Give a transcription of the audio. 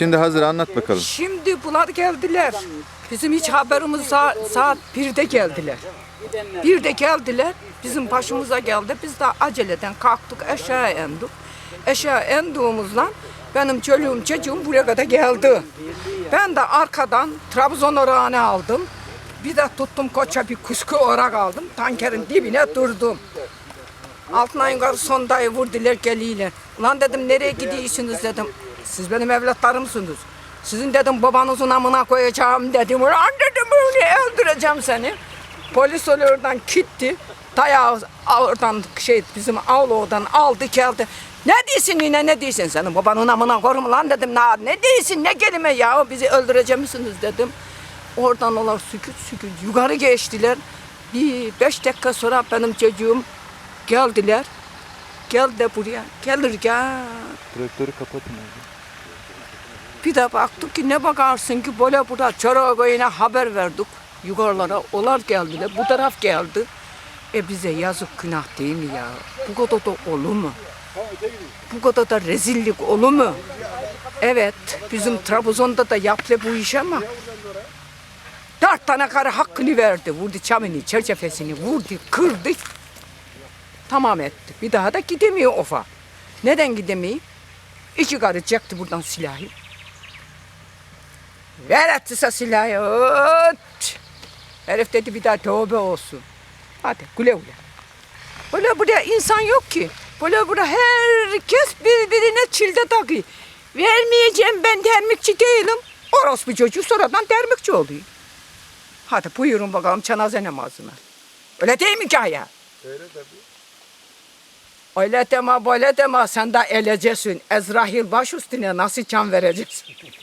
Şimdi hazır anlat bakalım. Şimdi bunlar geldiler. Bizim hiç haberimiz saat, saat 1'de geldiler. 1'de geldiler. Bizim başımıza geldi. Biz de aceleden kalktık aşağı indik. Aşağı indiğimizden benim çoluğum çocuğum buraya kadar geldi. Ben de arkadan Trabzon orağını aldım. Bir de tuttum koça bir kusku orak aldım. Tankerin dibine durdum. Altına yukarı sondayı vurdular geliyle. Lan dedim nereye gidiyorsunuz dedim. Siz benim evlatlarımsınız. Sizin dedim babanızın amına koyacağım dedim. Lan dedim öyle öldüreceğim seni. Polis oradan gitti. Dayağı oradan şey bizim avludan aldı geldi. Ne diyorsun yine ne diyorsun senin babanın amına korum lan dedim. Ne, ne diyorsun ne kelime ya bizi öldürecek misiniz dedim. Oradan onlar sükut sükut yukarı geçtiler. Bir beş dakika sonra benim çocuğum geldiler. Gel de buraya. Gelir gel. Traktörü kapatın. Bir de baktık ki ne bakarsın ki böyle burada Çorakoyun'a haber verdik. Yukarılara onlar geldiler. Bu taraf geldi. E bize yazık günah değil mi ya? Bu kadar da olur mu? Bu kadar da rezillik olur mu? Evet, bizim Trabzon'da da yaptı bu iş ama dört tane karı hakkını verdi. Vurdu çamını, çerçevesini vurdu, kırdı. Tamam etti. Bir daha da gidemiyor ofa. Neden gidemiyor? İki karı çekti buradan silahı. Ver attıysa silahı. Herif dedi bir daha tövbe olsun. Hadi güle güle. Böyle burada insan yok ki. Böyle burada herkes birbirine çilde takıyor. Vermeyeceğim ben dermikçi değilim. Orospu çocuğu sonradan dermikçi oluyor. Hadi buyurun bakalım cenaze namazına. Öyle değil mi Kaya? Öyle tabii. Öyle deme böyle deme sen de eleceksin. Ezrahil baş üstüne nasıl can vereceksin?